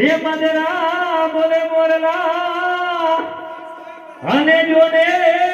હે મદરા બોલે મોરલા. અને જોને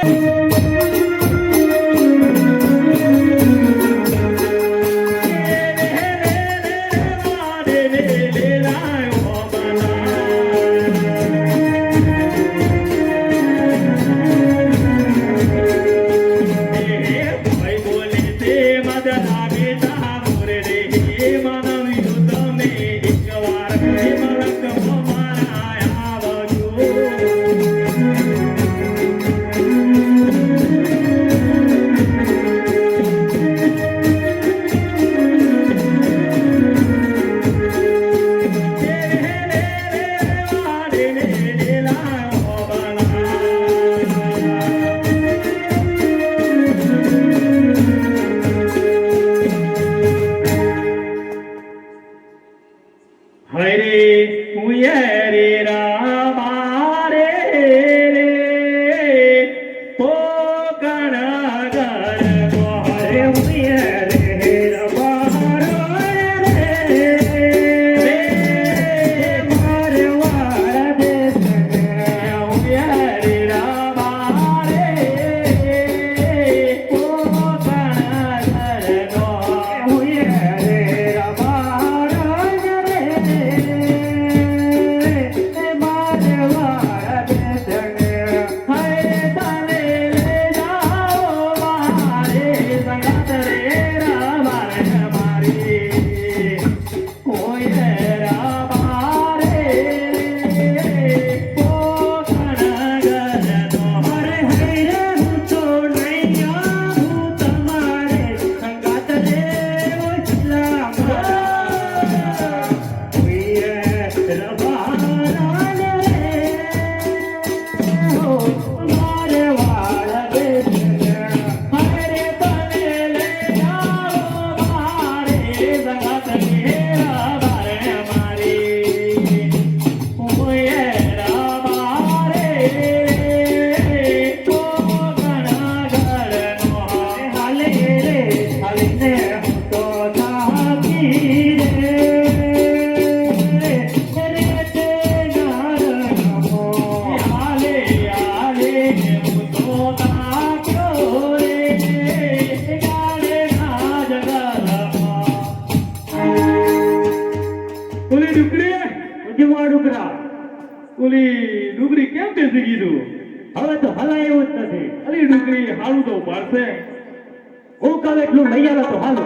લઈ આવે તો હાલો.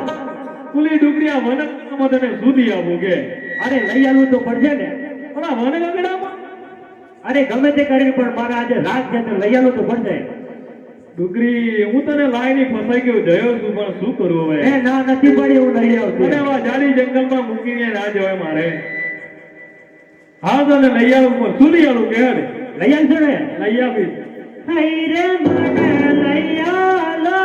કુલી ડુકરી આ તમે સુધી આવો કે. અરે લઈ આવવું તો પડશે ને. પણ આ વનગડામાં અરે ગમે તે કરીને પણ મારે આજે રાત છે લઈ આવવું તો પડશે. ડુકરી હું તને લાઈની ફસાઈ ગયો જયો છું પણ શું કરું એ હવે ના નથી પડી હું લઈ આવતો અરે વા જાડી જંગલમાં મૂકીને ના જવાય મારે. હા તને લઈ આવું પણ શું લઈ આવું કે લઈ આવશે ને? લઈ આપીશ હૈરે મને લઈ આલો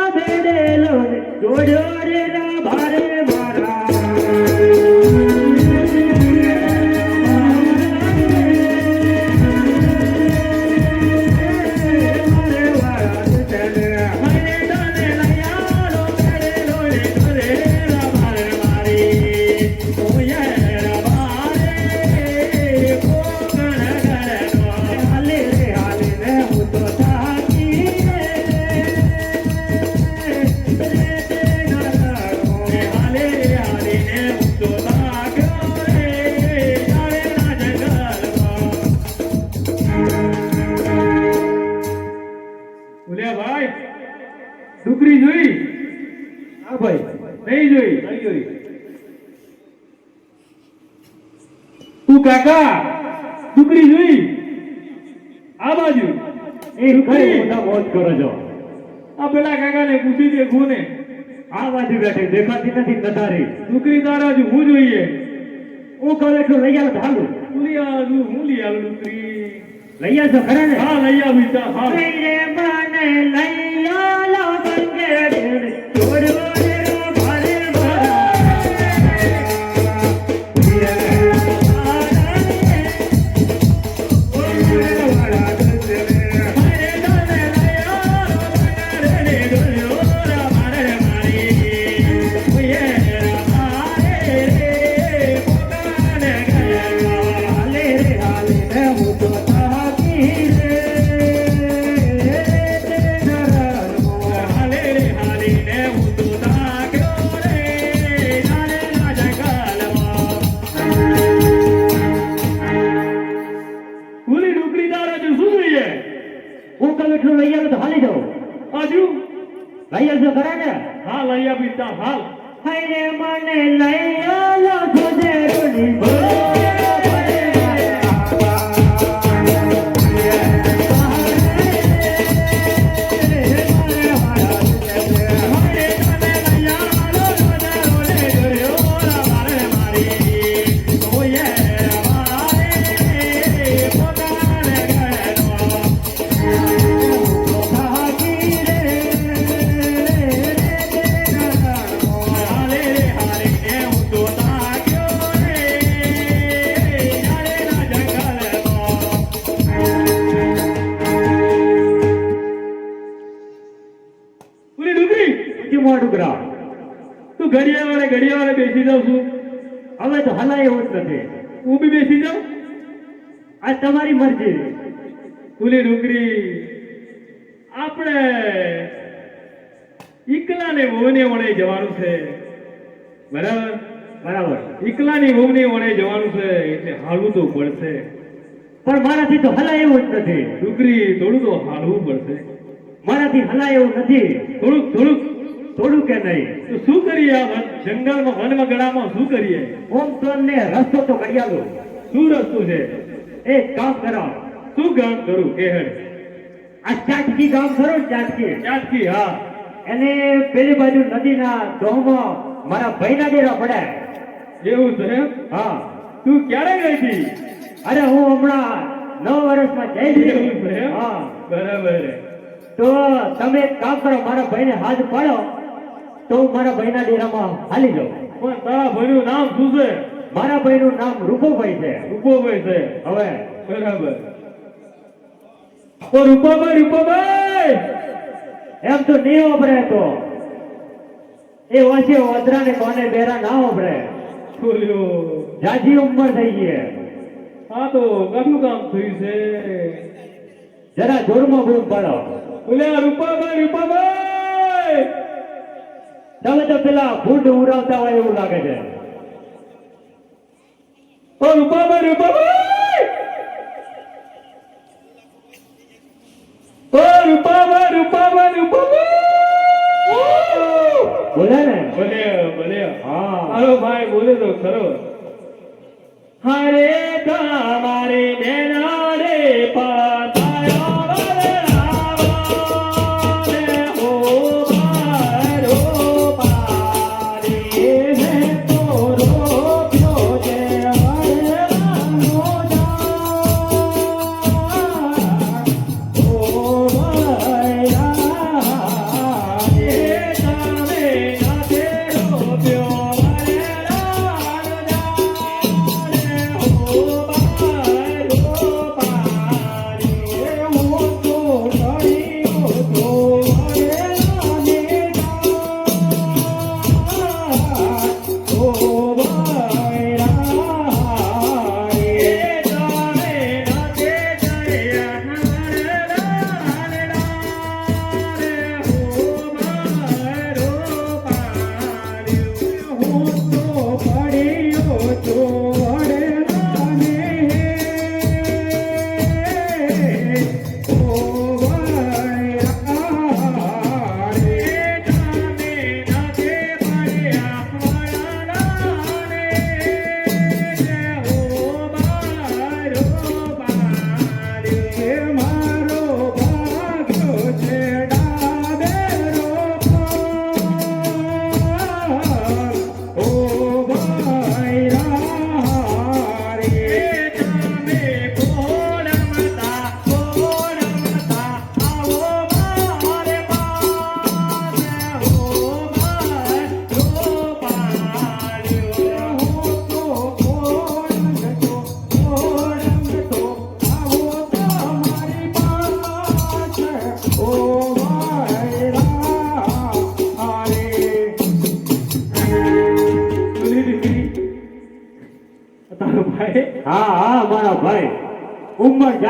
નહીં તું કાકા ટુકડી જોઈ આ બાજુ એ કઈ મોટા મોજ કરો છો આ પેલા કાકાને પૂછી દે ખૂને આ બાજુ બેઠે દેખાતી નથી નધારી ટુકડી તારા જ હું જોઈએ હું ખરેખર લઈ આવો તો હાલું હું લઈ આવું હું લઈ આવું ટુકડી લઈ આવશો ખરા ને હા લઈ આવી હા રે મને લઈ આલો બંગેરે છોડવો બરાબર? બરાબર. એકલાની વહુને વણે જવાનું છે એટલે હાલવું તો પડશે. પણ મારાથી તો હલાય એવું જ નથી. ડુંગળી થોડું તો હાલવું પડશે. મારાથી હલાય એવું નથી. થોડુંક થોડુંક. થોડું કે નહીં? તો શું કરીએ આ જંગલમાં વનમાં ગળામાં શું કરીએ? ઓમ તો ને રસ્તો તો આલો. શું રસ્તો છે? એ કામ કરો શું કામ કરું? કે હે? આ ચાટકી કામ કરો ચાટકી. ચાટકી હા. એને પેલી બાજુ નદીના ડોહમાં મારા ભાઈના ડેરા પડ્યા એવું છે હા. તું ક્યારે ગઈ હતી? અરે હું હમણાં નવ વર્ષમાં જઈ એવું છે હા. બરાબર. તો તમે એક કામ કરો મારા ભાઈને હાથ પાડો તો હું મારા ભાઈના ડેરામાં હાલી જાઉં. પણ તારા ભાઈનું નામ શું છે? મારા ભાઈનું નામ રૂપોભાઈ છે. રૂપોભાઈ છે? હવે. બરાબર. ઓ રૂપાભાઈ રૂપાભાઈ! એમ તો નહીં વાપરે તો. એ વાંચે વદરા ને કોને બેરા ના વાપરે બોલ્યો. જાજી ઉંમર થઈ ગઈ. હા તો કયું કામ થયું છે. જરા જોરમાં બૂમ પાડો. બોલ્યા રૂપાભાઈ રૂપાભાઈ! તમે તો પેલા ફૂડ ઉડાવતા હોય એવું લાગે છે. ઓ રૂપાભાઈ રૂપાભાઈ! ઓ રૂપાભાઈ રૂપાભાઈ રૂપાભાઈ! બોલે ને? બોલે બોલે. હા. અરે ભાઈ બોલે તો ખરો. હરે તમારે બેના રે પતાયો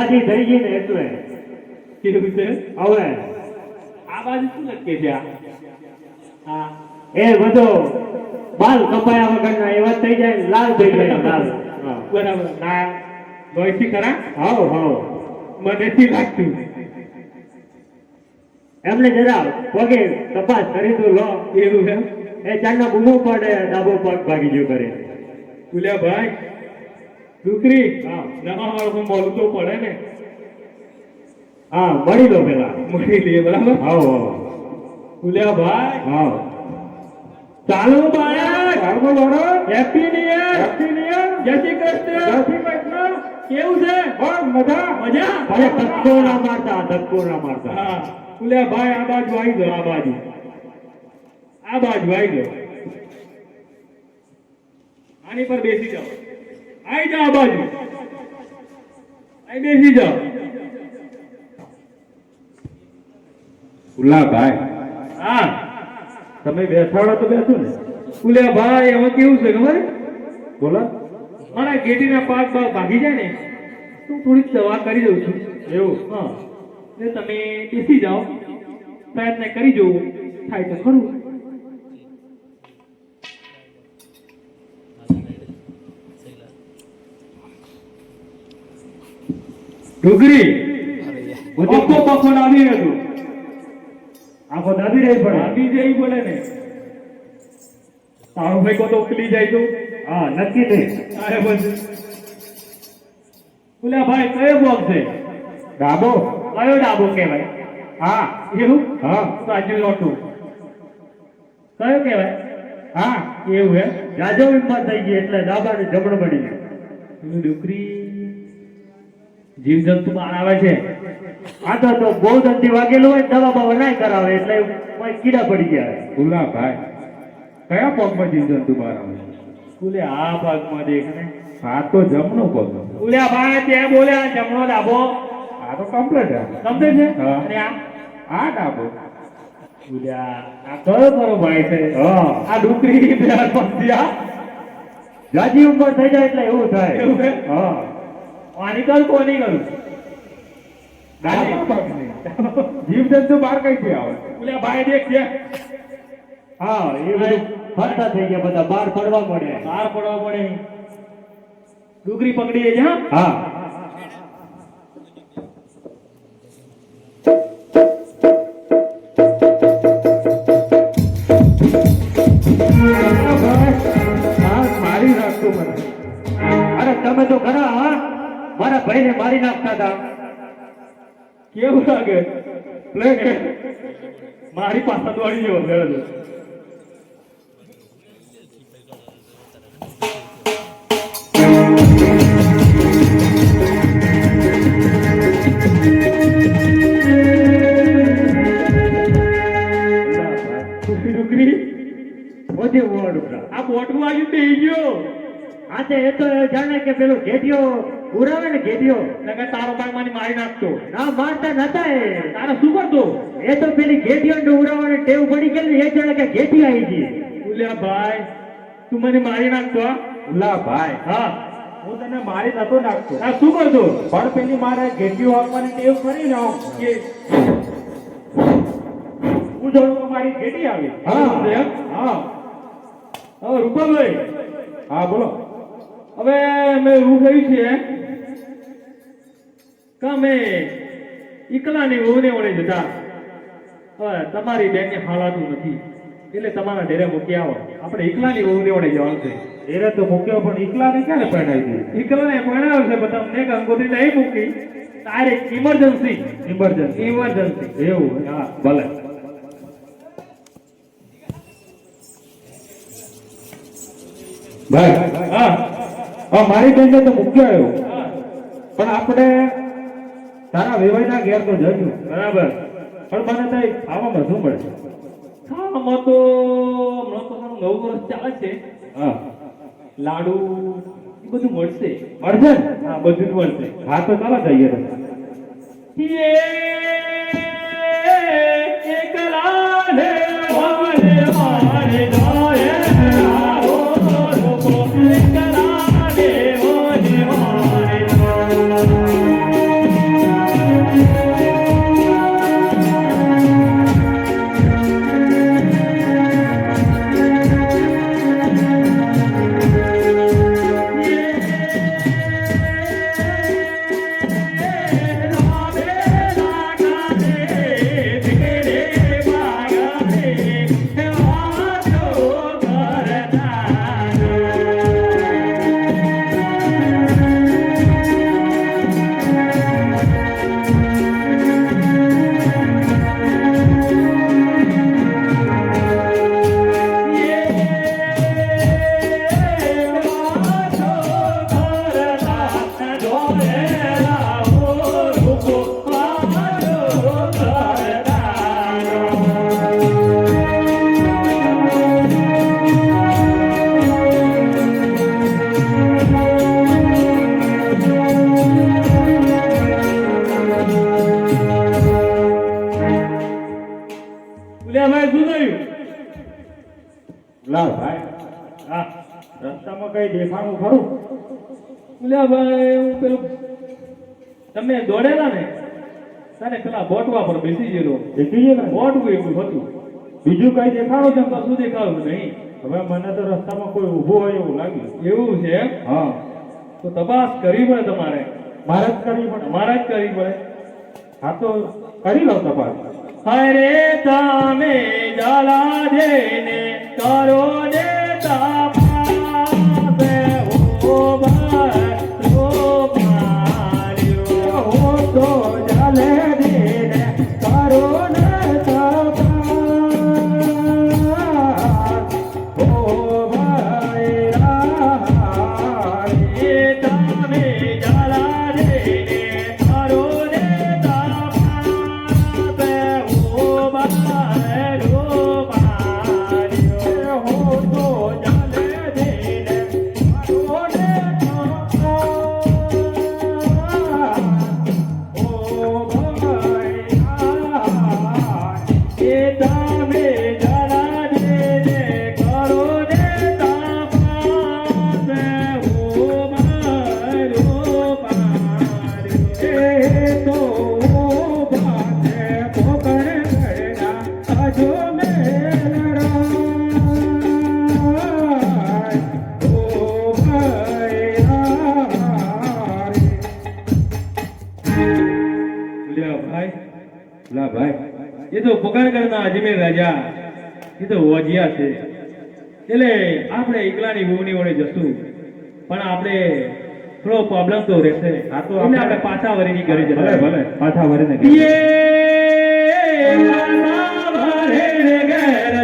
ઉંમર થઈ ગઈ ને એટલે કેવું છે હવે. આ બાજુ શું લખે છે આ? હા. એ બધો બાલ કપાયા વગરના એવા થઈ જાય લાલ થઈ જાય લાલ. બરાબર. ના ગોયથી ખરા? હાવ હાવ મનેથી લાગતું. એમને જરા પગે તપાસ કરી તો લો. એવું એમ? એ ચાંદના બૂમો પડે ડાબો પગ ભાગી ગયો કરે. ભૂલ્યા ભાઈ. હા. નવા વાળું બોલવું તો પડે ને. હા મળી લો પેલા. મળી લઈએ બરાબર? હા હા. ફુલ્યા ભાઈ. હા. ચાલો બાળક. ચાલો બાળક. Happy new year happy new year. જય શ્રી કૃષ્ણ. જય શ્રી કૃષ્ણ. કેવું છે? બસ મજા. મજા? અરે ધક્કો ના મારતા ધક્કો ના મારતા. હા. ફુલ્યા ભાઈ આ બાજુ આવી ગયો આ બાજુ. આ બાજુ આવી ગયો. આની પર બેસી જાઓ. આવી જાઓ બાજુ અહીં બેસી જાઓ. ઉલ્લાભાઈ હા. તમે બેસાડો તો બેસો ને. બોલ્યા ભાઈ એમાં કેવું છે ખબર? બોલો. મારા ગેટીના પાક પાક ભાગી જાય ને તો થોડીક દવા કરી દઉં છું. એવું? હા. તમે બેસી જાઓ. પ્રયત્ન કરી જુઓ થાય તો ખરું. ડુગરી બખો બખો નાવી હતું આખો દાબી રહી પડે. નાવી જઈ બોલે ને. તારો ભાઈ કો તો ઉકલી જાય તું. હા નક્કી નહીં અરે બસ બોલ્યા ભાઈ કયો બોક છે? ડાબો. કયો ડાબો કહેવાય? હા. એવું? હા. સાચું નહોતું કયો કહેવાય? હા. એવું હે? રાજા વિમાન થઈ ગઈ એટલે ડાબા ને જબડ પડી ગયું ડુકરી જીવ જંતુ બહાર આવે છે. આ તો તો બહુ દંતી વાગેલું હોય દવા બવા નાય કરાવે એટલે કોઈ કીડા પડી ગયા. ભૂલા ભાઈ. કયા પગમાં જીવજંતુ બહાર આવે સ્કૂલે આ ભાગમાં દેખ ને. આ તો જમણો પગ. બોલ્યા ભાઈ તે બોલ્યા જમણો ડાબો. આ તો કમ્પ્લીટ સમજે છે? અને આ? આ ડાબો. બોલ્યા આ કયો ખરો ભાઈ છે? હા. આ ડુકરી પ્યાર પંથી આ? જાજી ઉપર થઈ જાય એટલે એવું થાય. એવું હે? આની કોની કરું પગની જીવજંતુ બહાર કઈથી આવે? બોલ્યા ભાઈ દેખ છે. હા એ બધું ફરતા થઈ ગયા બધા બહાર પડવા પડે બહાર પડવા પડે ડુગરી પકડી છે હા. મારા નાખતા હતા. કેવું લાગે? લે કે મારી પાસે દોડી ગયો ગળો ડુકરી ડુકરી ઓછી ઉવાડ ઉપર. આ બોટમાં આવી ગયો આ તો એ તો જાણે કે પેલો ઘેટિયો ઉડાવે ને ઘેટિયો નકર તારો ભાગ માની મારી નાખતો ના મારતા નતા એ. તારે શું કરતો? એ તો પેલી ઘેટિયો ને ઉડાવવાની ટેવ પડી ગઈ એ જાણે કે ઘેટી આવી ગઈ. ઉલ્યા ભાઈ તું મને મારી નાખતો હા? ભૂલા ભાઈ. હા. હું તને મારી નતો નાખતો. આ શું કરતો? પણ પેલી મારે ઘેટી આપવાની ટેવ કરી ને કે હું જોઉં તો મારી ઘેટી આવી. હા. હા. હા રૂપાભાઈ. હા બોલો. હવે મેં એવું કહ્યું છે કે અમે એકલાની ઓને વડે જતા. તમારી બેનને હાલાતું નથી. એટલે તમારા ડેરે મૂકી આવો. આપણે એકલાની ઓને વડે જવાનું છે. ડેરે તો મૂક્યો પણ એકલાને ક્યારે પહેરાવી દીધી એકલાને પરણાવ્યો છે પણ તમને ગંગોત્રી નહીં મૂકી. તારે ઇમરજન્સી ઇમરજન્સી ઇમરજન્સી એવું હા ભલે. ભાઈ. હા. હા મારી બેનને તો મૂક્યો આવ્યો. પણ આપણે તારા વેવાઈના ઘેર તો જઈશું. બરાબર. પણ મને તો ખાવામાં શું મળે ખાવામાં તો હમણાં તો મારું નવું વર્ષ ચાલે છે. હા. લાડુ એ બધું મળશે. મળશે હા બધું મળશે. હા તો ચાલો જઈએ. તો એકલાને ભાઈ શું થયું લા ભાઈ. હા. રસ્તામાં કઈ દેખાણું ખરું? લ્યા ભાઈ હું પેલું તમે દોડેલા ને? તને પેલા બોટવા પર બેસી ગયેલો. બેસી ગયો ને? બોટવું એવું હતું. બીજું કઈ દેખાડો છે કશું દેખાડું? નહીં. હવે મને તો રસ્તામાં કોઈ ઊભો હોય એવું લાગ્યું. એવું છે? હા. તો તપાસ કરવી પડે તમારે. મારે જ કરવી પડે. તમારે જ કરવી પડે. હા તો કરી લો તપાસ. હરે તમે જલા દેને કરો ને તાપા હો ભાઈ ભાઈ. એ તો પગારગઢના અજમેર રાજા. એ તો વજિયા છે. એટલે આપણે એકલાની વહુની વડે જશું. પણ આપણે થોડો પ્રોબ્લેમ તો રહેશે. આ તો આપણે- પાછા વરીની ઘરે જશે ભલે ભલે પાછા યે વરીને ઘેર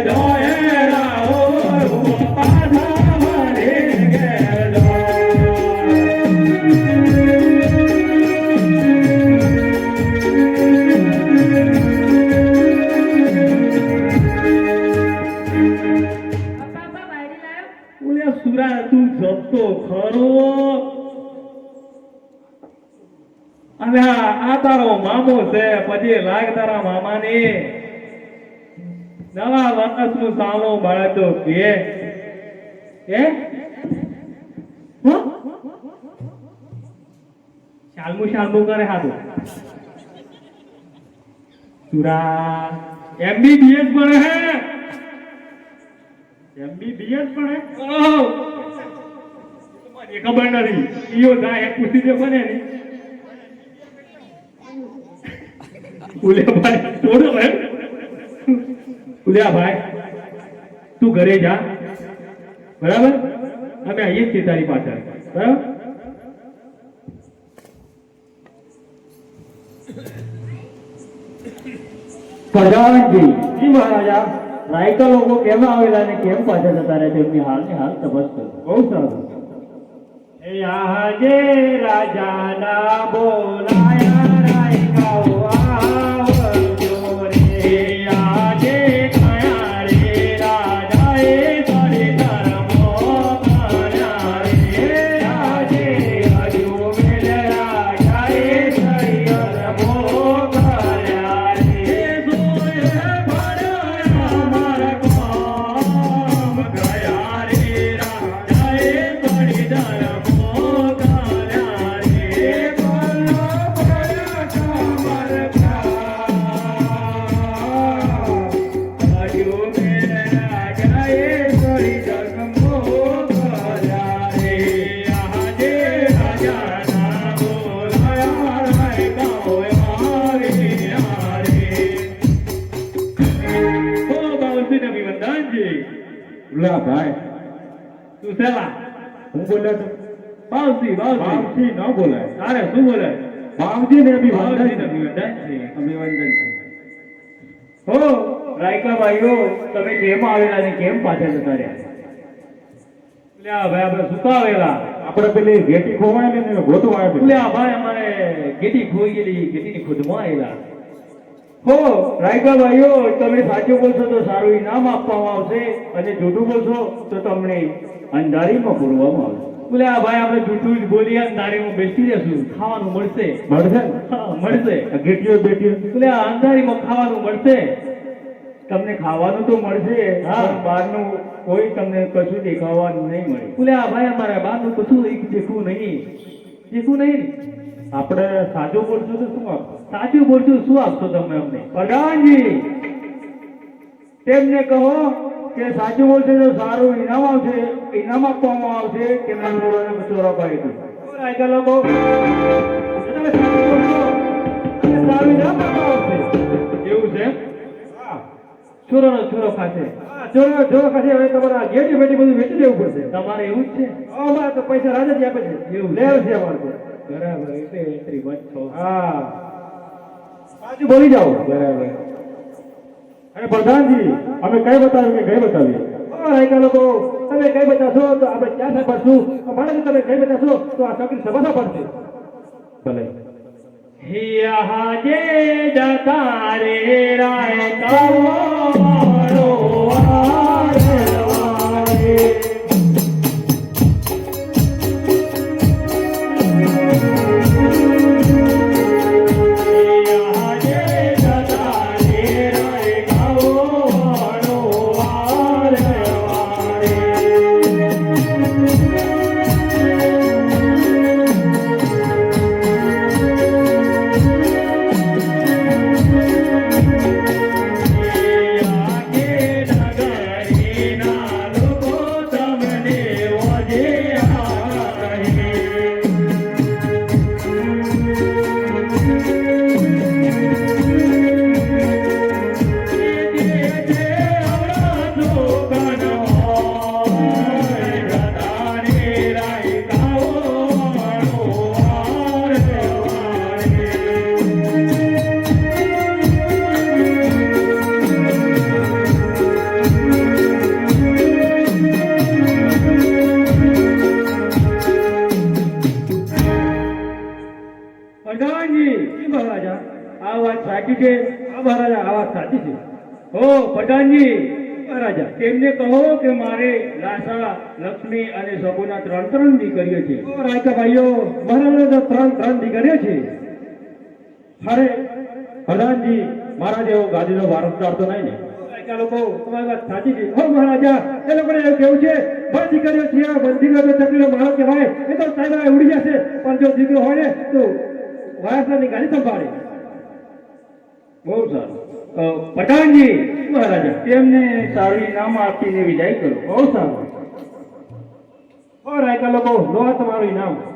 જોયેલા તું ખરો અને આ તારો મામો છે, પછી લાગ તારા મામાને નવા વખતનું સામો બાળતો કે હે? શાલમું શાલમું કરે હાથું સુરા એમબીબીએસ ભણે હે એમબીબીએસ હે? ઓહ! મને ખબર નથી. ઈયો એ પૂછી દે બને ને ઉલ્યા ભાઈ છોડો હે ઉલ્યા ભાઈ તું ઘરે જા. બરાબર? અમે આવીએ છીએ તારી પાછળ. બરાબર? મહારાજા, રાયકા લોકો કેમ આવેલા ને કેમ પાછા જતા રહે તેમની હાલની હાલ તપાસ કરો. બહુ સારું એ રાજાના બોલાયા રાય આવજો ખા. હજુ મેલ રાજાએ સળિયર મોકલ્યા રે. આજે રાજાના બોલાયા રાયકાઓ આવ્યા રે. લા ભાઈ હું બોલ્યો તો બાવજી ન બોલાય બાવજી ને અભિવાદન અભિવાદન હો રાયકા ભાઈઓ તમે કેમ આવેલા ને કેમ પાછા જતા રહ્યા? આપણે પેલી ઘેટી ખોવાય ને ગોતું આવે ગેટી ખોઈ ગયેલી ગેટીની ખુદમાં આવેલા. હો રાયકા ભાઈઓ તમે સાચું બોલશો તો સારું ઇનામ આપવામાં આવશે અને જૂઠું બોલશો તો તમને અંધારીમાં પૂરવામાં આવશે. બોલે આ ભાઈ આપણે જૂઠું જ બોલીએ અંધારીમાં બેસી રહેશું. ખાવાનું મળશે. મળશે મળશે. આ બેટીઓ. બોલે અંધારીમાં ખાવાનું મળશે. તમને ખાવાનું તો મળશે પણ બહારનું કોઈ તમને કશું દેખાવાનું નહીં મળે. બોલે આ ભાઈ અમારા બહારનું કશું દેખવું નહીં. દેખવું નહીં? આપણે સાચું બોલશું તો શું આપશો? સાચું બોલશું શું આપશો તમે અમને? પ્રધાનજી તેમને કહો કે સાચું બોલશે તો સારું ઇનામ આવશે ઇનામ આપવામાં આવશે કે ચોરોને ચોરા પાડી દઉં રાજા લોકો સારું ઇનામ આપવામાં આવશે. એવું છે છોરોનો ચોરો ખાશે. ચોરો ચોરો ખાશે હવે તમારા ગેટી બેટી બધું વેચી દેવું પડશે. તમારે એવું જ છે? અમારે તો પૈસા રાજા જ આપે છે. એવું લેવ છે? અમારે. બરાબર એટલે એન્ટ્રી વન છો. હા. સાચું બોલી જાઓ. બરાબર. અરે પ્રધાનજી અમે કઈ બતાવ્યું કે કઈ બતાવીએ? રાયકા લોકો તમે કઈ બતાવશો તો આપણે ક્યાં સાંભળશું? મારે તમે કઈ બતાવશો તો આ સગરી સભા પડશે ભલે. હિયા જે જતા રે રાય કરો. મહારાજા આ છે. હો પઠાણજી રાજા તેમને કહો કે મારે લાસા, લક્ષ્મી અને સગુના ત્રણ ત્રણ દીકરીઓ છે. રાજા ભાઈઓ મારા તો ત્રણ ત્રણ દીકરીઓ છે. અરે, પ્રધાનજી, મારા જેવો ગાદીનો વારસદાર તો નહીં ને? પણ જો દીકરો હોય તો બહુ સારું. પ્રધાનજી મહારાજા, તેમને સારું ઇનામ આપીને વિદાય કરો. બહુ સારું. ઓ રાયકા લોકો લો તમારું ઇનામ.